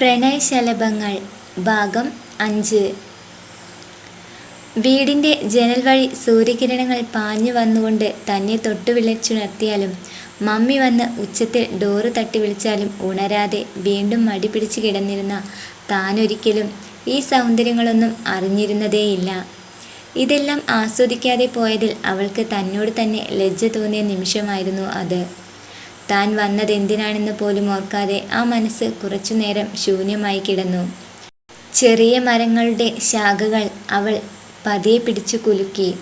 പ്രണയശലഭങ്ങൾ ഭാഗം അഞ്ച്. വീടിന്റെ ജനൽ വഴി സൂര്യകിരണങ്ങൾ പാഞ്ഞു വന്നുകൊണ്ട് തന്നെ തൊട്ടു വിളിച്ചുണർത്തിയാലും മമ്മി വന്ന് ഉച്ചത്തിൽ ഡോറ് തട്ടി വിളിച്ചാലും ഉണരാതെ വീണ്ടും മടി പിടിച്ച് കിടന്നിരുന്ന താനൊരിക്കലും ഈ സൗന്ദര്യങ്ങളൊന്നും അറിഞ്ഞിരുന്നതേയില്ല. ഇതെല്ലാം ആസ്വദിക്കാതെ പോയതിൽ അവൾക്ക് തന്നോട് തന്നെ ലജ്ജ തോന്നിയ നിമിഷമായിരുന്നു അത്. താൻ വന്നതെന്തിനാണെന്ന് പോലും ഓർക്കാതെ ആ മനസ്സ് കുറച്ചുനേരം ശൂന്യമായി കിടന്നു. ചെറിയ മരങ്ങളുടെ ശാഖകൾ അവൾ പതിയെ പിടിച്ചു കുലുക്കി.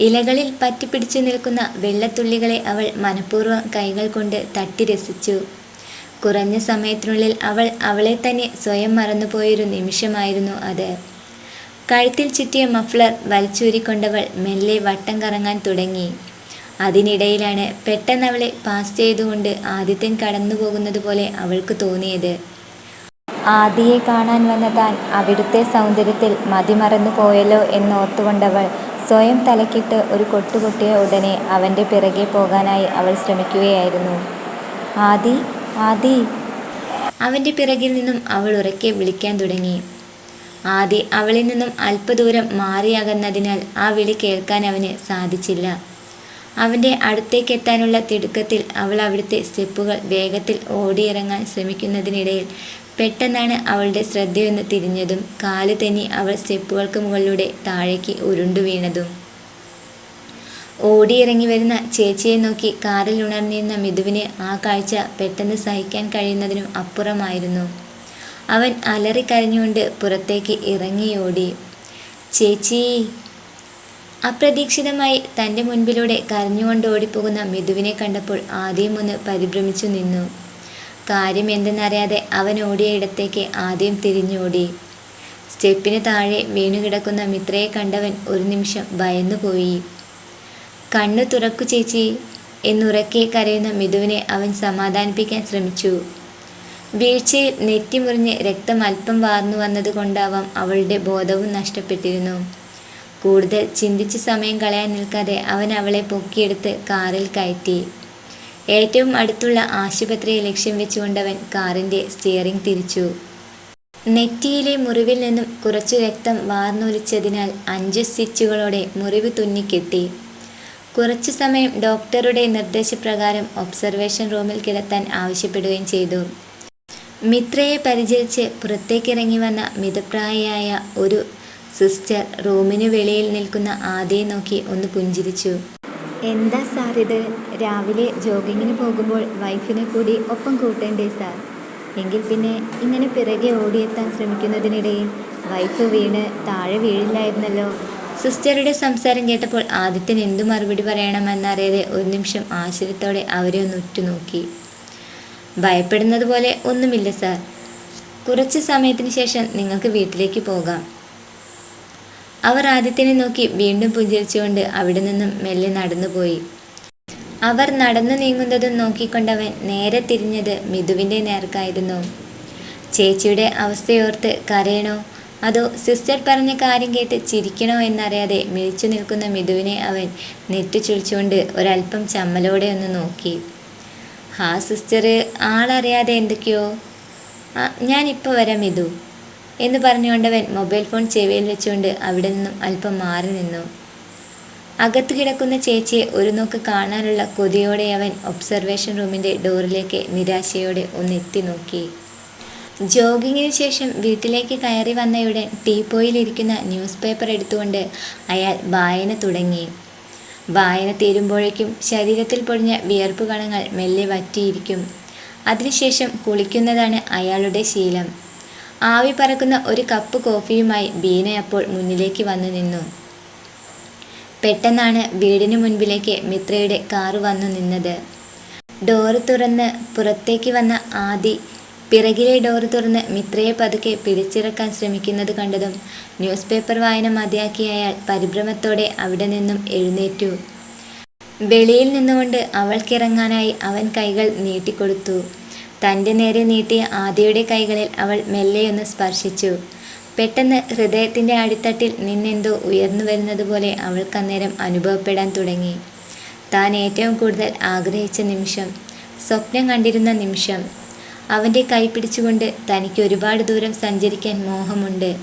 ഇലകളിൽ പറ്റിപ്പിടിച്ചു നിൽക്കുന്ന വെള്ളത്തുള്ളികളെ അവൾ മനഃപൂർവം കൈകൾ കൊണ്ട് തട്ടി രസിച്ചു. കുറഞ്ഞ സമയത്തിനുള്ളിൽ അവൾ അവളെ തന്നെ സ്വയം മറന്നുപോയൊരു നിമിഷമായിരുന്നു അത്. കഴുത്തിൽ ചുറ്റിയ മഫ്ലർ വലിച്ചൂരിക്കൊണ്ടവൾ മെല്ലെ വട്ടം കറങ്ങാൻ തുടങ്ങി. അതിനിടയിലാണ് പെട്ടെന്ന് അവളെ പാസ് ചെയ്തുകൊണ്ട് ആദിത്യൻ കടന്നു പോകുന്നത് പോലെ അവൾക്ക് തോന്നിയത്. ആദിയെ കാണാൻ വന്ന താൻ അവിടുത്തെ സൗന്ദര്യത്തിൽ മതിമറന്നു പോയല്ലോ എന്നോർത്തുകൊണ്ടവൾ സ്വയം തലക്കിട്ട് ഒരു കൊട്ടുകൊട്ടിയ ഉടനെ അവന്റെ പിറകെ പോകാനായി അവൾ ശ്രമിക്കുകയായിരുന്നു. ആദി ആദി. അവന്റെ പിറകിൽ നിന്നും അവൾ ഉറക്കെ വിളിക്കാൻ തുടങ്ങി. ആദി അവളിൽ നിന്നും അല്പദൂരം മാറിയകന്നതിനാൽ ആ വിളി കേൾക്കാൻ അവന് സാധിച്ചില്ല. അവന്റെ അടുത്തേക്ക് എത്താനുള്ള തിടുക്കത്തിൽ അവൾ അവിടുത്തെ സ്റ്റെപ്പുകൾ വേഗത്തിൽ ഓടിയിറങ്ങാൻ ശ്രമിക്കുന്നതിനിടയിൽ പെട്ടെന്നാണ് അവളുടെ ശ്രദ്ധയൊന്ന് തിരിഞ്ഞതും കാൽ തന്നെ അവൾ സ്റ്റെപ്പുകൾക്ക് മുകളിലൂടെ താഴേക്ക് ഉരുണ്ടു വീണതും. ഓടിയിറങ്ങി വരുന്ന ചേച്ചിയെ നോക്കി കാറിൽ ഉണർന്നിരുന്ന മിഥുവിന് ആ കാഴ്ച പെട്ടെന്ന് സഹിക്കാൻ കഴിയുന്നതിനും അപ്പുറമായിരുന്നു. അവൻ അലറിക്കരഞ്ഞുകൊണ്ട് പുറത്തേക്ക് ഇറങ്ങിയോടി. ചേച്ചി അപ്രതീക്ഷിതമായി തന്റെ മുൻപിലൂടെ കരഞ്ഞുകൊണ്ട് ഓടിപ്പോകുന്ന മിഥുവിനെ കണ്ടപ്പോൾ ആദ്യം ഒന്ന് പരിഭ്രമിച്ചു നിന്നു. കാര്യം എന്തെന്നറിയാതെ അവൻ ഓടിയ ഇടത്തേക്ക് ആദ്യം തിരിഞ്ഞോടി. സ്റ്റെപ്പിന് താഴെ വീണുകിടക്കുന്ന മിത്രയെ കണ്ടവൻ ഒരു നിമിഷം ഭയന്നുപോയി. കണ്ണു തുറക്കു ചേച്ചി എന്നുറക്കെ കരയുന്ന മിഥുവിനെ അവൻ സമാധാനിപ്പിക്കാൻ ശ്രമിച്ചു. വീഴ്ചയിൽ നെറ്റിമുറിഞ്ഞ് രക്തം അല്പം വാർന്നു വന്നതുകൊണ്ടാവാം അവളുടെ ബോധവും നഷ്ടപ്പെട്ടിരുന്നു. കൂടുതൽ ചിന്തിച്ച് സമയം കളയാൻ നിൽക്കാതെ അവൻ അവളെ പൊക്കിയെടുത്ത് കാറിൽ കയറ്റി. ഏറ്റവും അടുത്തുള്ള ആശുപത്രിയെ ലക്ഷ്യം വെച്ചുകൊണ്ടവൻ കാറിന്റെ സ്റ്റിയറിംഗ് തിരിച്ചു. നെറ്റിയിലെ മുറിവിൽ നിന്നും കുറച്ചു രക്തം വാർന്നൊലിച്ചതിനാൽ അഞ്ച് സ്റ്റിച്ചുകളോടെ മുറിവ് തുന്നിക്കെട്ടി. കുറച്ചു സമയം ഡോക്ടറുടെ നിർദ്ദേശപ്രകാരം ഒബ്സർവേഷൻ റൂമിൽ കിടത്താൻ ആവശ്യപ്പെടുകയും ചെയ്തു. മിത്രയെ പരിചരിച്ച് പുറത്തേക്കിറങ്ങി വന്ന മിതപ്രായയായ ഒരു സിസ്റ്റർ റൂമിന് വെളിയിൽ നിൽക്കുന്ന ആദിയെ നോക്കി ഒന്ന് പുഞ്ചിരിച്ചു. എന്താ സാർ ഇത്? രാവിലെ ജോഗിങ്ങിന് പോകുമ്പോൾ വൈഫിനെ കൂടി ഒപ്പം കൂട്ടേണ്ടേ സാർ? എങ്കിൽ പിന്നെ ഇങ്ങനെ പിറകെ ഓടിയെത്താൻ ശ്രമിക്കുന്നതിനിടയിൽ വൈഫ് വീണ് താഴെ വീഴില്ലായിരുന്നല്ലോ. സിസ്റ്ററുടെ സംസാരം കേട്ടപ്പോൾ ആദിത്യൻ എന്തു മറുപടി പറയണമെന്നറിയാതെ ഒരു നിമിഷം ആശ്ചര്യത്തോടെ അവരെ ഒന്ന് ഉറ്റുനോക്കി. ഭയപ്പെടുന്നത് പോലെ ഒന്നുമില്ല സാർ. കുറച്ച് സമയത്തിന് ശേഷം നിങ്ങൾക്ക് വീട്ടിലേക്ക് പോകാം. അവർ ആദിത്യനെ നോക്കി വീണ്ടും പുഞ്ചിരിച്ചുകൊണ്ട് അവിടെ നിന്നും മെല്ലെ നടന്നുപോയി. അവർ നടന്നു നീങ്ങുന്നതും നോക്കിക്കൊണ്ടവൻ നേരെ തിരിഞ്ഞത് മിഥുവിന്റെ നേർക്കായിരുന്നു. ചേച്ചിയുടെ അവസ്ഥയോർത്ത് കരയണോ? അതോ സിസ്റ്റർ പറഞ്ഞ കാര്യം കേട്ട് ചിരിക്കണോ എന്നറിയാതെ മിഴിച്ചു നിൽക്കുന്ന മിഥുവിനെ അവൻ നെറ്റു ചുളിച്ചുകൊണ്ട് ഒരല്പം ചമ്മലോടെ ഒന്ന് നോക്കി. ഹാ സിസ്റ്റർ ആളറിയാതെ എന്തൊക്കെയോ? ഞാനിപ്പോൾ വരാം മിഥു. എന്ന് പറഞ്ഞുകൊണ്ടവൻ മൊബൈൽ ഫോൺ ചെവിയിൽ വെച്ചുകൊണ്ട് അവിടെ നിന്നും അല്പം മാറി നിന്നു. അകത്ത് കിടക്കുന്ന ചേച്ചിയെ ഒരു നോക്ക് കാണാനുള്ള കൊതിയോടെ അവൻ ഒബ്സർവേഷൻ റൂമിന്റെ ഡോറിലേക്ക് നിരാശയോടെ ഒന്ന് എത്തി നോക്കി. ജോഗിങ്ങിന് ശേഷം വീട്ടിലേക്ക് കയറി വന്നയുടൻ ടീപ്പോയിലിരിക്കുന്ന ന്യൂസ് പേപ്പർ എടുത്തുകൊണ്ട് അയാൾ വായന തുടങ്ങി. വായന തീരുമ്പോഴേക്കും ശരീരത്തിൽ പൊടിഞ്ഞ വിയർപ്പ് കണങ്ങൾ മെല്ലെ വറ്റിയിരിക്കും. അതിനുശേഷം കുളിക്കുന്നതാണ് അയാളുടെ ശീലം. ആവി പറക്കുന്ന ഒരു കപ്പ് കോഫിയുമായി ബീന അപ്പോൾ മുന്നിലേക്ക് വന്നു നിന്നു. പെട്ടെന്നാണ് വീടിന് മുൻപിലേക്ക് മിത്രയുടെ കാറ് വന്നു നിന്നത്. ഡോറ് തുറന്ന് പുറത്തേക്ക് വന്ന ആദി പിറകിലെ ഡോറ് തുറന്ന് മിത്രയെ പതുക്കെ പിടിച്ചിറക്കാൻ ശ്രമിക്കുന്നത് കണ്ടതും ന്യൂസ് പേപ്പർ വായന മതിയാക്കിയ പരിഭ്രമത്തോടെ അവിടെ നിന്നും എഴുന്നേറ്റു. വെളിയിൽ നിന്നുകൊണ്ട് അവൾക്കിറങ്ങാനായി അവൻ കൈകൾ നീട്ടിക്കൊടുത്തു. തന്റെ നേരെ നീട്ടിയ ആദിയുടെ കൈകളിൽ അവൾ മെല്ലെയൊന്ന് സ്പർശിച്ചു. പെട്ടെന്ന് ഹൃദയത്തിന്റെ അടിത്തട്ടിൽ നിന്നെന്തോ ഉയർന്നു വരുന്നത് പോലെ അവൾക്കന്നേരം അനുഭവപ്പെടാൻ തുടങ്ങി. താൻ ഏറ്റവും കൂടുതൽ ആഗ്രഹിച്ച നിമിഷം സ്വപ്നം കണ്ടിരുന്ന നിമിഷം. അവന്റെ കൈ പിടിച്ചുകൊണ്ട് തനിക്ക് ഒരുപാട് ദൂരം സഞ്ചരിക്കാൻ മോഹമുണ്ട്.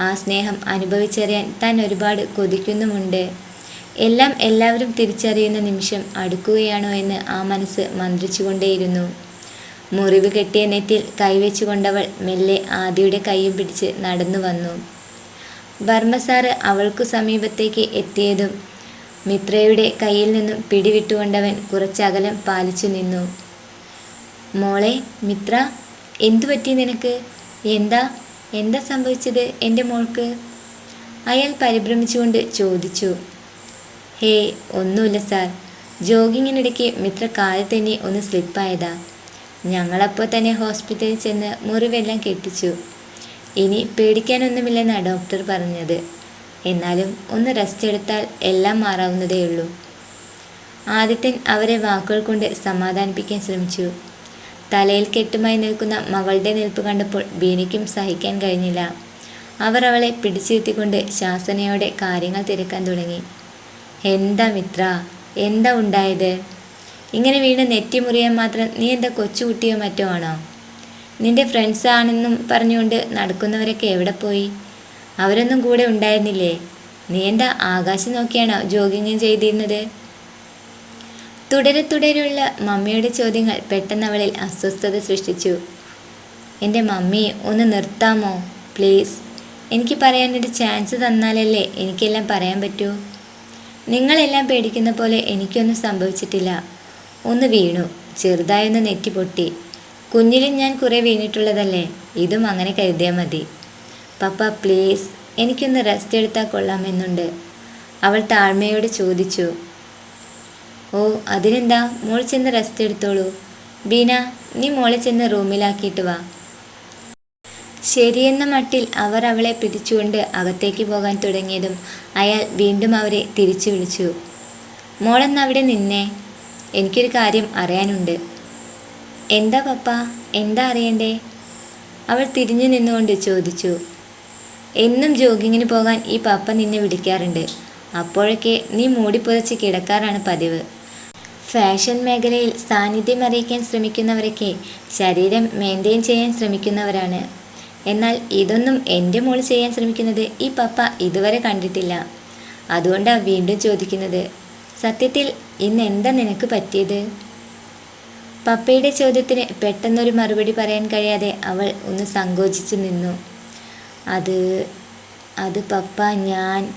ആ സ്നേഹം അനുഭവിച്ചറിയാൻ താൻ ഒരുപാട് കൊതിക്കുന്നുമുണ്ട്. എല്ലാം എല്ലാവരും തിരിച്ചറിയുന്ന നിമിഷം അടുക്കുകയാണോ എന്ന് ആ മനസ്സ് മന്ത്രിച്ചുകൊണ്ടേയിരുന്നു. മുറിവ് കെട്ടിയ നെറ്റിൽ കൈവച്ചുകൊണ്ടവൾ മെല്ലെ ആദിയുടെ കൈയും പിടിച്ച് നടന്നു വന്നു. വർമ്മ സാറ് അവൾക്കു സമീപത്തേക്ക് എത്തിയതും മിത്രയുടെ കയ്യിൽ നിന്നും പിടിവിട്ടുകൊണ്ടവൻ കുറച്ചകലം പാലിച്ചു നിന്നു. മോളെ മിത്ര എന്തു പറ്റി നിനക്ക്? എന്താ? എന്താ സംഭവിച്ചത് എന്റെ മോൾക്ക്? അയാൾ പരിഭ്രമിച്ചുകൊണ്ട് ചോദിച്ചു. ഹേ ഒന്നുമില്ല സാർ. ജോഗിങ്ങിനിടയ്ക്ക് മിത്ര കാലിൽ തന്നെ ഒന്ന് സ്ലിപ്പായതാ. ഞങ്ങളപ്പോൾ തന്നെ ഹോസ്പിറ്റലിൽ ചെന്ന് മുറിവെല്ലാം കെട്ടിച്ചു. ഇനി പേടിക്കാനൊന്നുമില്ലെന്നാണ് ഡോക്ടർ പറഞ്ഞത്. എന്നാലും ഒന്ന് റെസ്റ്റ് എടുത്താൽ എല്ലാം മാറാവുന്നതേയുള്ളൂ ആദിത്യൻ അവരെ വാക്കുകൾ കൊണ്ട് സമാധാനിപ്പിക്കാൻ ശ്രമിച്ചു. തലയിൽ കെട്ടുമായി നിൽക്കുന്ന മകളുടെ നിൽപ്പ് കണ്ടപ്പോൾ ബീനയ്ക്കും സഹിക്കാൻ കഴിഞ്ഞില്ല. അവർ അവളെ പിടിച്ചിരുത്തിക്കൊണ്ട് ശാസനയോടെ കാര്യങ്ങൾ തിരക്കാൻ തുടങ്ങി. എന്താ മിത്ര? എന്താ ഉണ്ടായത്? ഇങ്ങനെ വീണ് നെറ്റി മുറിയാൻ മാത്രം നീ എന്താ കൊച്ചുകുട്ടിയോ മറ്റോ ആണോ? നിന്റെ ഫ്രണ്ട്സ് ആണെന്നും പറഞ്ഞുകൊണ്ട് നടക്കുന്നവരൊക്കെ എവിടെ പോയി? അവരൊന്നും കൂടെ ഉണ്ടായിരുന്നില്ലേ? നീ എന്താ ആകാശം നോക്കിയാണോ ജോഗിങ് ചെയ്തിരുന്നത്? തുടരെ തുടരെയുള്ള മമ്മിയുടെ ചോദ്യങ്ങൾ പെട്ടെന്ന് അവളിൽ അസ്വസ്ഥത സൃഷ്ടിച്ചു. എന്റെ മമ്മി ഒന്ന് നിർത്താമോ? പ്ലീസ്. എനിക്ക് പറയാനൊരു ചാൻസ് തന്നാലല്ലേ എനിക്കെല്ലാം പറയാൻ പറ്റൂ? നിങ്ങളെല്ലാം പേടിക്കുന്ന പോലെ എനിക്കൊന്നും സംഭവിച്ചിട്ടില്ല. ഒന്ന് വീണു. ചെറുതായൊന്ന് നെറ്റി പൊട്ടി. കുഞ്ഞിലും ഞാൻ കുറേ വീണിട്ടുള്ളതല്ലേ? ഇതും അങ്ങനെ കരുതിയാൽ മതി. പപ്പ പ്ലീസ് എനിക്കൊന്ന് റെസ്റ്റ് എടുത്താൽ കൊള്ളാമെന്നുണ്ട് അവൾ താഴ്മയോട് ചോദിച്ചു. ഓ അതിനെന്താ? മോൾ ചെന്ന് റെസ്റ്റ് എടുത്തോളൂ. ബീന നീ മോളെ ചെന്ന് റൂമിലാക്കിയിട്ട് വാ. ശരിയെന്ന മട്ടിൽ അവർ അവളെ പിടിച്ചുകൊണ്ട് അകത്തേക്ക് പോകാൻ തുടങ്ങിയതും അയാൾ വീണ്ടും അവരെ തിരിച്ചു വിളിച്ചു. മോളെന്നവിടെ നിന്നേ? എനിക്കൊരു കാര്യം അറിയാനുണ്ട്. എന്താ പപ്പ? എന്താ അറിയണ്ടേ? അവൾ തിരിഞ്ഞു നിന്നുകൊണ്ട് ചോദിച്ചു. എന്നും ജോഗിങ്ങിന് പോകാൻ ഈ പപ്പ നിന്നെ വിളിക്കാറുണ്ട്. അപ്പോഴൊക്കെ നീ മൂടിപ്പുതച്ച് കിടക്കാറാണ് പതിവ്. ഫാഷൻ മേഖലയിൽ സാന്നിധ്യം അറിയിക്കാൻ ശ്രമിക്കുന്നവരൊക്കെ ശരീരം മെയിന്റെയിൻ ചെയ്യാൻ ശ്രമിക്കുന്നവരാണ്. എന്നാൽ ഇതൊന്നും എന്റെ മോൾ ചെയ്യാൻ ശ്രമിക്കുന്നത് ഈ പപ്പ ഇതുവരെ കണ്ടിട്ടില്ല. അതുകൊണ്ടാണ് വീണ്ടും ചോദിക്കുന്നത്. സത്യത്തിൽ ഇന്ന് എന്താ നിനക്ക് പറ്റിയത്? പപ്പയുടെ ചോദ്യത്തിന് പെട്ടെന്നൊരു മറുപടി പറയാൻ കഴിയാതെ അവൾ ഒന്ന് സങ്കോചിച്ചു നിന്നു. അത് അത് പപ്പ ഞാൻ.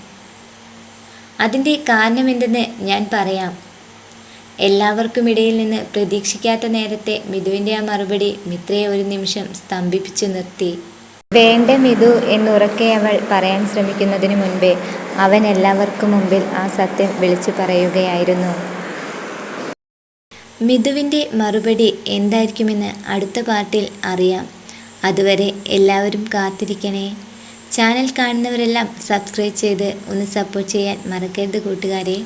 അതിന്റെ കാരണമെന്തെന്ന് ഞാൻ പറയാം. എല്ലാവർക്കും ഇടയിൽ നിന്ന് പ്രതീക്ഷിക്കാത്ത നേരത്തെ മിഥുവിന്റെ ആ മറുപടി മിത്രയെ ഒരു നിമിഷം സ്തംഭിപ്പിച്ചു നിർത്തി. വേണ്ട മിഥു എന്നുറക്കെ അവൾ പറയാൻ ശ്രമിക്കുന്നതിന് മുൻപേ അവൻ എല്ലാവർക്കും മുമ്പിൽ ആ സത്യം വിളിച്ചു പറയുകയായിരുന്നു. മിഥുവിന്റെ മറുപടി എന്തായിരിക്കുമെന്ന് അടുത്ത പാർട്ടിൽ അറിയാം. അതുവരെ എല്ലാവരും കാത്തിരിക്കണേ. ചാനൽ കാണുന്നവരെല്ലാം സബ്സ്ക്രൈബ് ചെയ്ത് ഒന്ന് സപ്പോർട്ട് ചെയ്യാൻ മറക്കരുത് കൂട്ടുകാരെ.